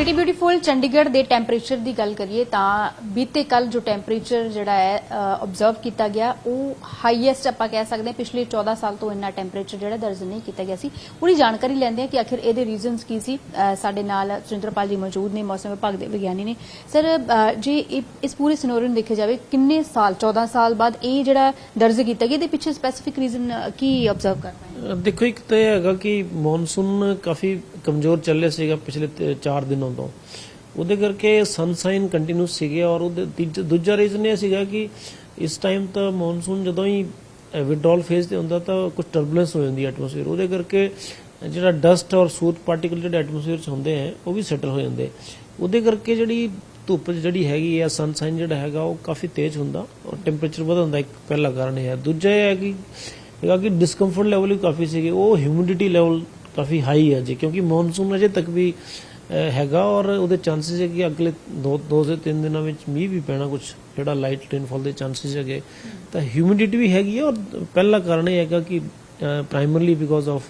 ਬਿਲਕੁਲ ਚੰਡੀਗੜ੍ਹ ਦੇ ਟੈਂਪਰੇਚਰ ਦੀ ਗੱਲ ਕਰੀਏ ਤਾਂ ਬੀਤੇ ਕੱਲ ਜੋ ਟੈਂਪਰੇਚਰ ਜਿਹੜਾ ਹੈ ਆਬਜ਼ਰਵ ਕੀਤਾ ਗਿਆ ਉਹ ਹਾਈਐਸਟ ਆਪਾਂ ਕਹਿ ਸਕਦੇ ਹਾਂ ਪਿਛਲੇ 14 ਸਾਲ ਤੋਂ ਇੰਨਾ ਟੈਂਪਰੇਚਰ ਜਿਹੜਾ ਦਰਜ ਨਹੀਂ ਕੀਤਾ ਗਿਆ ਸੀ। ਪੂਰੀ ਜਾਣਕਾਰੀ ਲੈਂਦੇ ਹਾਂ ਕਿ ਆਖਿਰ ਇਹਦੇ ਰੀਜ਼ਨਸ ਕੀ ਸੀ। ਸਾਡੇ ਨਾਲ ਸੁਰਿੰਦਰਪਾਲ ਜੀ ਮੌਜੂਦ ਨੇ ਮੌਸਮ ਵਿਭਾਗ ਦੇ ਵਿਗਿਆਨੀ ਨੇ। ਸਰ ਅ, ਜੇ ਇਸ ਪੂਰੇ ਸਿਨੋਰੀਓ ਨੂੰ ਦੇਖਿਆ ਜਾਵੇ ਕਿੰਨੇ ਸਾਲ 14 ਸਾਲ ਬਾਅਦ ਇਹ ਜਿਹੜਾ ਦਰਜ ਕੀਤਾ ਗਿਆ ਇਹਦੇ ਪਿੱਛੇ ਸਪੈਸੀਫਿਕ ਰੀਜ਼ਨ ਕੀ ਆਬਜ਼ਰਵ ਕਰ ਪਾਏ ਦੇਖੋ ਇੱਕ ਤਾਂ ਇਹ ਹੈਗਾ ਕਿ ਮੌਨਸੂਨ ਕਾਫੀ ਕਮਜ਼ੋਰ ਚੱਲਿਆ ਸੀਗਾ ਪਿਛਲੇ 4 ਦਿਨਾਂ ਤੋਂ। ਉਹਦੇ ਕਰਕੇ ਸਨਸਾਈਨ ਕੰਟੀਨਿਊਸ ਸੀਗੇ ਔਰ ਉਹਦੇ ਤੀਜਾ- ਦੂਜਾ ਰੀਜ਼ਨ ਇਹ ਸੀਗਾ ਕਿ ਇਸ ਟਾਈਮ ਤਾਂ ਮੌਨਸੂਨ ਜਦੋਂ ਹੀ ਵਿਡਰੋਲ ਫੇਜ਼ ਤੇ ਹੁੰਦਾ ਤਾਂ ਕੁਝ ਟਰਬੂਲੈਂਸ ਹੋ ਜਾਂਦੀ ਹੈ ਐਟਮੋਸਫੇਅਰ ਉਹਦੇ ਕਰਕੇ ਜਿਹੜਾ ਡਸਟ ਔਰ ਸੂਤ ਪਾਰਟੀਕਲ ਜਿਹੜੇ ਐਟਮੋਸਫੇਅਰ 'ਚ ਹੁੰਦੇ ਹੈ, ਉਹ ਵੀ ਸੈਟਲ ਹੋ ਜਾਂਦੇ। ਉਹਦੇ ਕਰਕੇ ਜਿਹੜੀ ਧੁੱਪ ਜਿਹੜੀ ਹੈਗੀ ਹੈ ਸਨਸਾਈਨ ਜਿਹੜਾ ਹੈਗਾ, ਉਹ ਕਾਫੀ ਤੇਜ਼ ਹੁੰਦਾ ਔਰ ਟੈਂਪਰੇਚਰ ਵਧਣ ਦਾ ਇੱਕ ਪਹਿਲਾ ਕਾਰਨ ਇਹ ਹੈ। ਦੂਜਾ ਇਹ ਹੈ ਕਿ, ਹੈਗਾ ਕਿ ਡਿਸਕੰਫਰਟ ਲੈਵਲ ਵੀ ਕਾਫੀ ਸੀਗੇ। ਉਹ ਹਿਊਮਿਡਿਟੀ ਲੈਵਲ ਕਾਫੀ ਹਾਈ ਹੈ ਜੀ, ਕਿਉਂਕਿ ਮੌਨਸੂਨ ਅਜੇ ਤੱਕ ਵੀ ਹੈਗਾ ਔਰ ਉਹਦੇ ਚਾਂਸਸ ਹੈ ਕਿ ਅਗਲੇ 2 2 ਸੇ 3 ਦਿਨਾਂ ਵਿੱਚ ਮੀਂਹ ਵੀ ਪੈਣਾ ਕੁਝ ਜਿਹੜਾ ਲਾਈਟ ਰੇਨਫਾਲ ਦੇ ਚਾਂਸਸ ਹੈਗੇ। ਤਾਂ ਹਿਊਮਿਡਿਟੀ ਵੀ ਹੈਗੀ ਹੈ ਔਰ ਪਹਿਲਾ ਕਾਰਨ ਇਹ ਹੈਗਾ ਕਿ primarily because of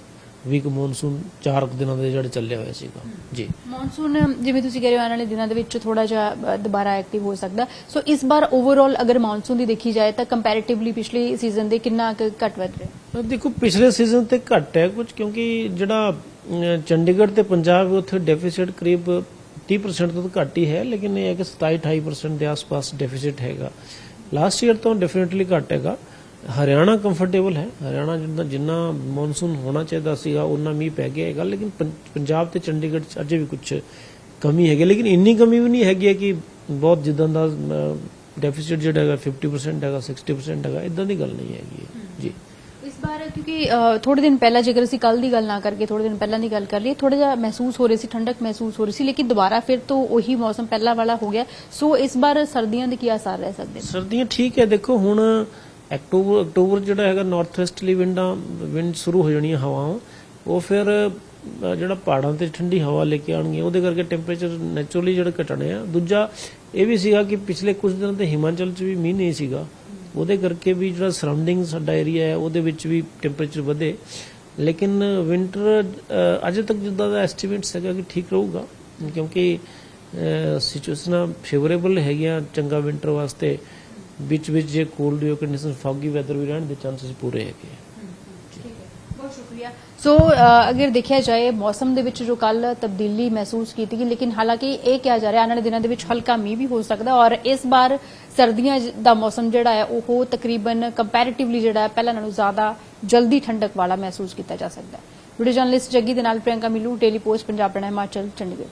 weak monsoon 4 ਦਿਨਾਂ ਦੇ ਜਿਹੜੇ ਚੱਲਿਆ ਹੋਇਆ ਸੀਗਾ। ਜੀ। ਮੌਨਸੂਨ ਜਿਵੇਂ ਤੁਸੀਂ ਕਹਿ ਰਹੇ ਹੋ ਆਉਣ ਵਾਲੇ ਦਿਨਾਂ ਦੇ ਵਿੱਚ ਥੋੜਾ ਜਿਹਾ ਦੁਬਾਰਾ ਐਕਟਿਵ ਹੋ ਸਕਦਾ। ਸੋ ਇਸ ਵਾਰ ਓਵਰਆਲ ਅਗਰ ਮੌਨਸੂਨ ਦੀ ਦੇਖੀ ਜਾਏ ਤਾਂ ਕੰਪੈਰੀਟਿਵਲੀ ਪਿਛਲੇ ਸੀਜ਼ਨ ਦੇ ਕਿੰਨਾ ਘੱਟ ਵੱਧ ਰਿਹਾ? ਦੇਖੋ ਪਿਛਲੇ ਸੀਜ਼ਨ ਤੇ ਘੱਟ ਹੈ ਕੁਝ ਕਿਉਂਕਿ ਜਿਹੜਾ ਚੰਡੀਗੜ੍ਹ ਤੇ ਪੰਜਾਬ ਉੱਥੇ ਡੈਫੀਸਿਟ ਕਰੀਬ 30% ਤੋਂ ਤਾਂ ਘੱਟ ਹੀ ਹੈ ਲੇਕਿਨ ਇਹ ਹੈ ਕਿ 27-28% ਦੇ ਆਸ-ਪਾਸ ਡੈਫੀਸਿਟ ਹੈਗਾ। ਲਾਸਟ ਈਅਰ ਤੋਂ ਡੈਫੀਨਿਟਲੀ ਘੱਟ ਹੈਗਾ। ਹਰਿਆਣਾ ਕੰਫਰਟੇਬਲ ਹੈ। ਹਰਿਆਣਾ ਜਿੰਨਾ ਜਿੰਨਾ ਮੌਨਸੂਨ ਹੋਣਾ ਚਾਹੀਦਾ ਸੀਗਾ ਉਹਨਾਂ ਮੀਂਹ ਪੈ ਗਿਆ ਹੈਗਾ ਲੇਕਿਨ ਪੰਜਾਬ ਤੇ ਚੰਡੀਗੜ੍ਹ 'ਚ ਅਜੇ ਵੀ ਕੁਝ ਕਮੀ ਹੈਗੀ ਲੇਕਿਨ ਇੰਨੀ ਕਮੀ ਵੀ ਨਹੀਂ ਹੈਗੀ ਕਿ ਬਹੁਤ ਜਿੱਦਾਂ ਦਾ ਡੈਫੀਸਿਟ ਜਿਹੜਾ ਹੈਗਾ 50% ਹੈਗਾ 60% ਹੈਗਾ ਇਦਾਂ ਦੀ ਗੱਲ ਨਹੀਂ ਹੈਗੀ। ਜੀ। ਇਸ ਵਾਰ ਕਿਉਂਕਿ ਥੋੜੇ ਦਿਨ ਪਹਿਲਾਂ ਜੇਕਰ ਅਸੀਂ ਕੱਲ ਦੀ ਗੱਲ ਨਾ ਕਰਕੇ ਥੋੜੇ ਦਿਨ ਪਹਿਲਾਂ ਦੀ ਗੱਲ ਕਰ ਲਈਏ ਥੋੜਾ ਜਿਹਾ ਮਹਿਸੂਸ ਹੋ ਰਹੀ ਸੀ ਠੰਡਕ ਮਹਿਸੂਸ ਹੋ ਰਹੀ ਸੀ ਲੇਕਿਨ ਦੁਬਾਰਾ ਫਿਰ ਤੋਂ ਉਹੀ ਮੌਸਮ ਪਹਿਲਾਂ ਵਾਲਾ ਹੋ ਗਿਆ। ਸੋ ਇਸ ਵਾਰ ਸਰਦੀਆਂ ਦੇ ਕੀ ਆਸਾਰ ਰਹਿ ਸਕਦੇ ਸਰਦੀਆਂ ਠੀਕ ਹੈ। ਦੇਖੋ ਹੁਣ ਅਕਤੂਬਰ ਅਕਤੂਬਰ ਜਿਹੜਾ ਹੈਗਾ ਨਾਰਥ ਵੈਸਟਲੀ ਵਿੰਡਾਂ ਵਿੰਡ ਸ਼ੁਰੂ ਹੋ ਜਾਣੀਆਂ ਹਵਾਵਾਂ। ਉਹ ਫਿਰ ਜਿਹੜਾ ਪਹਾੜਾਂ ਤੇ ਠੰਡੀ ਹਵਾ ਲੈ ਕੇ ਆਣਗੀਆਂ ਉਹਦੇ ਕਰਕੇ ਟੈਂਪਰੇਚਰ ਨੇਚਰਲੀ ਜਿਹੜਾ ਘਟਣੇ ਆ। ਦੂਜਾ ਇਹ ਵੀ ਸੀਗਾ ਕਿ ਪਿਛਲੇ ਕੁਝ ਦਿਨ ਤੇ ਹਿਮਾਚਲ 'ਚ ਵੀ ਮੀਂਹ ਨਹੀਂ ਸੀਗਾ। ਉਹਦੇ ਕਰਕੇ ਵੀ ਜਿਹੜਾ ਸਰਾਊਂਡਿੰਗ ਸਾਡਾ ਏਰੀਆ ਹੈ, ਉਹਦੇ ਵਿੱਚ ਵੀ ਟੈਂਪਰੇਚਰ ਵਧੇ। ਲੇਕਿਨ ਵਿੰਟਰ ਅਜੇ ਤੱਕ ਜਿੱਦਾਂ ਦਾ ਐਸਟੀਮੇਟਸ ਹੈਗਾ ਕਿ ਠੀਕ ਰਹੂਗਾ, ਕਿਉਂਕਿ ਸਿਚੁਏਸ਼ਨਾਂ ਫੇਵਰੇਬਲ ਹੈਗੀਆਂ ਚੰਗਾ ਵਿੰਟਰ ਵਾਸਤੇ। ਵਿੱਚ ਵਿੱਚ ਜੇ cold day condition foggy weather ਵੀ ਰਹਿਣ ਦੇ ਚਾਂਸਸ ਪੂਰੇ ਹੈਗੇ ਆ। ਬਹੁਤ ਸ਼ੁਕਰੀਆ। ਸੋ ਅਗਰ ਦੇਖਿਆ ਜਾਏ, ਮੌਸਮ ਦੇ ਵਿੱਚ ਜੋ ਕੱਲ ਤਬਦੀਲੀ ਮਹਿਸੂਸ ਕੀਤੀ ਗਈ, ਲੇਕਿਨ ਹਾਲਾਂਕਿ ਇਹ ਕਿਹਾ ਜਾ ਰਿਹਾ, ਆਉਣ ਵਾਲੇ ਦਿਨਾਂ ਦੇ ਵਿੱਚ ਹਲਕਾ ਮੀਂਹ ਵੀ ਹੋ ਸਕਦਾ, ਔਰ ਇਸ ਵਾਰ ਸਰਦੀਆਂ ਦਾ ਮੌਸਮ ਜਿਹੜਾ ਹੈ, ਉਹ ਤਕਰੀਬਨ ਕੰਪੈਰੀਟਿਵਲੀ ਜਿਹੜਾ ਹੈ, ਪਹਿਲਾਂ ਨਾਲੋਂ ਜ਼ਿਆਦਾ ਜਲਦੀ ਠੰਡਕ ਵਾਲਾ ਮਹਿਸੂਸ ਕੀਤਾ ਜਾ ਸਕਦਾ ਹੈ। ਵੀਡੀਓ ਜਰਨਲਿਸਟ ਜੱਗੀ ਦੇ ਨਾਲ ਪ੍ਰਿਯੰਕਾ ਮਿਲੂ ਡੇਲੀ ਪੋਸਟ ਪੰਜਾਬ ਬਣਾ ਹਿਮਾਚਲ ਚੰਡੀਗੜ੍ਹ।